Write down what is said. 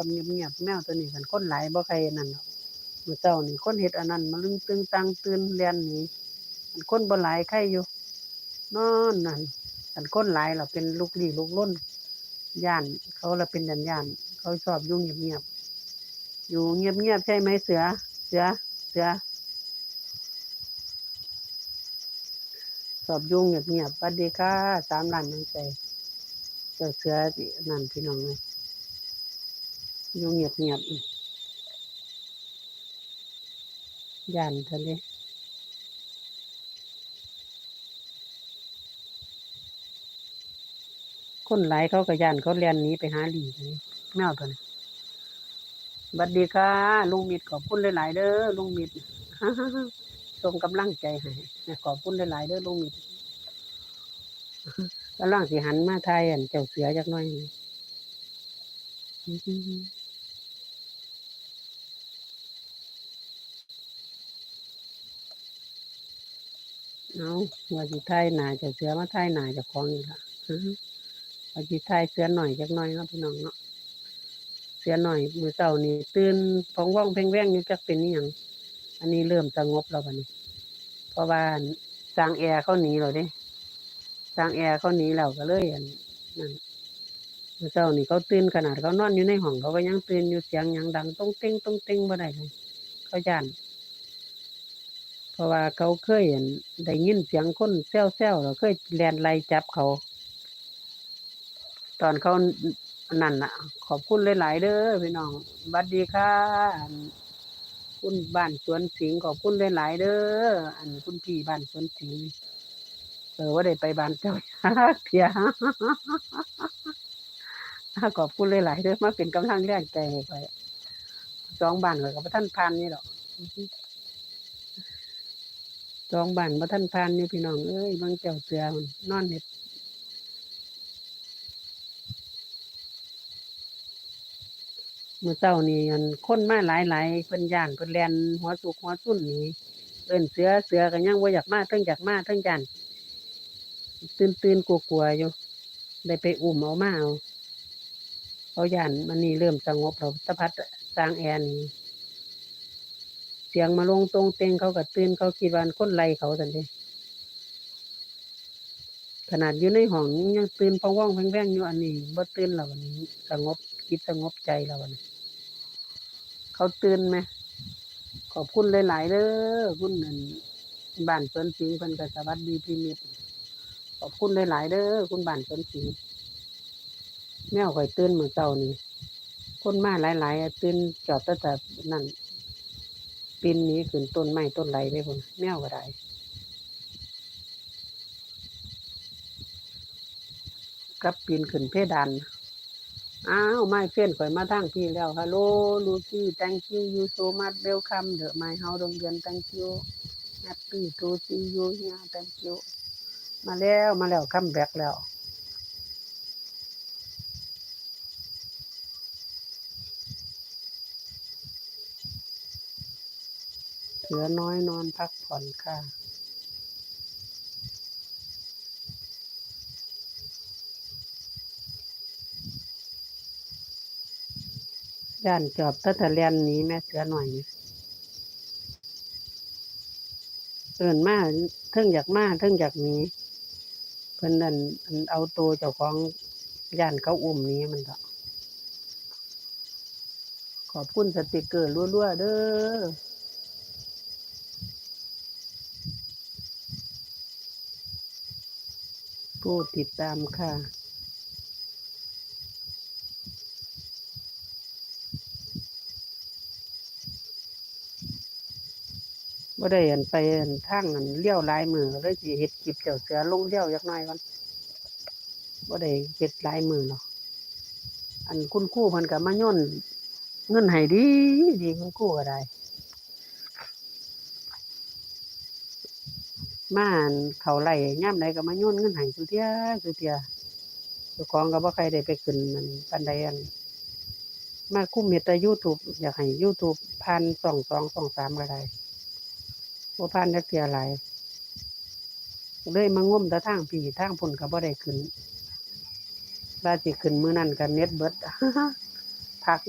กับเงียบๆแมวตัวนี้กันคนหลายบ่ใครนั่นดอกมือเช้านี่คนเฮ็ดอันนั้นมาลึงตึงตังตื่นเรียนหนีมันคนบ่หลายใครอยู่นอนนั่นกันคนหลายเราเป็นลูกลี้ลูกล้นย่าน เขาละเป็นยันย่าน เขาชอบอยู่เงียบๆอยู่เงียบๆใช่ไหมเสือ เสือเสือชอบยู่งเงียบๆสวัสดีค่ะสามล้านน้ำใจเจ้าเสือนั่นพี่น้องเลย อยู่เงียบๆย่านท่านี้คนหลายเขาก็ย่านเขาเรียนนี้ไปหาหลีกันนี่แมวตัวนี้บัดดีค่ะ ลุงมิดขอบคุณหลายๆเด้อลุงมิดส่งกำลังใจให้ขอบคุณหลายๆเด้อลุงมิดกำลังสิหันมาไทยอันเจ้าเสือจักหน่อย เอาว่าสิไทยหนาจ้าเสือมาไทยหนาจะคล้องอีกละว่าสิทยเสือหน่อยจักหน่อยเนาะพี่น้องเนาะเสือหน่อยมือเช้านี่ตื่นท้องว่องแพงแว่งอยู่จักเป็นอีหยังอันนี้เริ่มสงบแล้วบัดนี้ เพราะว่าสร้างแอร์เขาหนีแล้วเด้สร้างแอร์เขาหนีแล้วก็เลยอันนั่นมือเช้านี่เขาตื่นขนาดเขานอนอยู่ในห้องเขาก็ยังตื่นอยู่เสียงยังดังต้องเต้งต้องเต้งบ่ได้เลยเขาย่าน ราะว่าเขาเคยเห็นได้ยินเสียงคนแซวๆแล้วเคยแลนไล่จับเขา ตอนเขานั่นน่ะ ขอบคุณหลายๆเด้อพี่น้องบัดดีค่ะคุณบ้านสวนสิงขอบคุณหลายๆเด้ออันคุณพี่บ้านสวนสิงเออว่าได้ไปบ้านเจ้าเพียขอบคุณหลายๆเด้อมาเป็นกำลังแรงใจไปสองบ้านเลยกับท่านพานนี่ดอก สองบ้านบ่ท่านพานนี่พี่น้องเอ้ยบางเจ้าเสือมันนอนเห็ดมื่อเช้านี่อันคนมาหลายหลายเพิ่นย่านเพิ่นแลนหัวสุกหัวซุ่นนี่เอิ้นเสือเสือก็ยังบ่อยากมาเทั้งอยากมาเทั้งย่านตื่นตื่นๆกลัวๆอยู่ ได้ไปอุ้มเอามาเอาเขาย่านมันนี่เริ่มสงบแล้วสะพัดสร้างแอร์นี่ เสียงมาลงตรงเต็งเขาก็ตื่นเขาคิดว่าคนไล่เขาซั่นเด้ขนาดอยู่ในห้องยังตื่นพองว่องแพงๆอยู่อันนี้บ่ตื่นแล้ววันนี้สงบจิตสงบใจแล้ววันนี้เขาตื่นไหมขอบคุณหลายๆเด้อคุณนั่นบ้านสวนสิงเพิ่นก็สวัสดีพี่มิตรขอบคุณหลายๆเด้อคุณบ้านสวนสิงแมวข่อยตื่นเมื้อเช้านี่คนมาหลายๆตื่นจอดตั้งแต่นั่น ปีนนี้ขึ้นต้นไม้ต้นไรเลยพุ่นแมวก็ได้กับปีนขึ้นเพดานอ้าวไม่เฟ้นข่อยมาทางพี่แล้วฮัลโหลลูซี่ thank you you so much welcome the my house โรงเรียน thank you happy to see you here thank you มาแล้วมาแล้วคัมแบ็กแล้ว สือน้อยนอนพักผ่อนค่ะ ย่านจอบตะทะเลียนนี้แม่เสือหน่อยนี่เอินมาเทิงอยากมาเทิงอยากหนีเพิ่นนั่นอันเอาตัวเจ้าของย่านเขาอุ้มนี้มันก็ขอบคุณสติกเกอร์รัวๆเด้อ ผู้ติดตามค่ะบ่ได้อันไปอันทางอันเลี้ยวลายมือเลยสิเฮ็ดคลิปเจ้าเสือลงเลี้ยวจักหน่อยก่อนบ่ได้เฮ็ดลายมือหรอกอันคุณครูเพิ่นก็มาย่นเงินให้ดีดีคุณครูก็ได้ มานเขาไหล่ยามใดก็มาโย่นเงินให้สุเทียสุเทียเจ้าของก็บ่ใครได้ไปขึ้นนั่นปานใดอันมาคุมเฮ็ดแต่ YouTube อยากให้ YouTube ผ่านช่องสองช่องสามก็ได้บ่ผ่านจักเทียหลายเลยมางมแต่ทางพี่ทางพุ่นก็บ่ได้ขึ้นว่าสิขึ้นมื้อนั้นก็เน็ตเบิดพัก